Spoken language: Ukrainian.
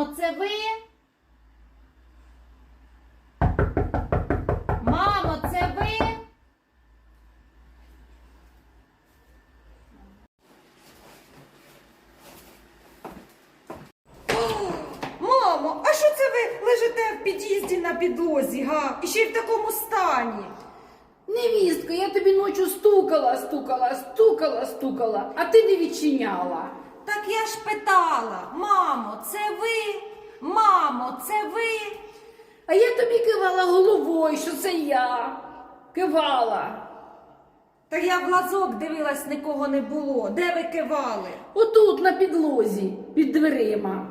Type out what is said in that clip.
Мамо, це ви? Мамо, це ви? Мамо, а що це ви лежите в під'їзді на підлозі, га? І ще й в такому стані? Невістка, я тобі ночі стукала, стукала, стукала, стукала, а ти не відчиняла. Так я ж питала, мамо, це ви? Мамо, це ви? А я тобі кивала головою, що це я. Кивала. Та я в лазок дивилась, нікого не було. Де ви кивали? Отут на підлозі, під дверима.